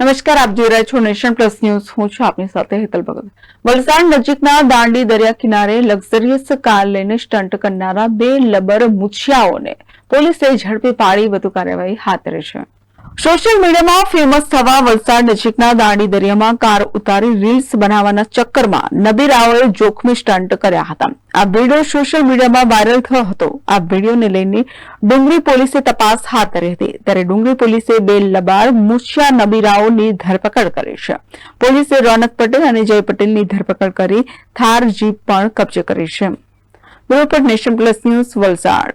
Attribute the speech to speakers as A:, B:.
A: નમસ્કાર, આપ જોઈ રહ્યા છો નેશન પ્લસ ન્યૂઝ. હું છું આપની સાથે હેતલ ભગત. વલસાડ નજીકના દાંડી દરિયા કિનારે લક્ઝરિયસ કાર લઈને સ્ટન્ટ કરનારા બે લબર મુછિયાઓને પોલીસે ઝડપી પાડી વધુ કાર્યવાહી હાથ ધરી છે. સોશિયલ મીડિયામાં ફેમસ થવા વલસાડ નજીકના દાંડી દરિયામાં કાર ઉતારી રીલ્સ બનાવવાના ચક્કરમાં નબીરાઓએ જોખમી સ્ટન્ટ કર્યા હતા. આ વીડિયો સોશિયલ મીડિયામાં વાયરલ થયો હતો. આ વિડીયોને લઈને ડુંગરી પોલીસે તપાસ હાથ ધરી હતી. ત્યારે ડુંગરી પોલીસે બે લબાર મુછિયા નબીરાઓની ધરપકડ કરી છે. પોલીસે રોનક પટેલ અને જય પટેલની ધરપકડ કરી થાર જીપ પણ કબજે કરી છે. Bureau nation plus news Valsad.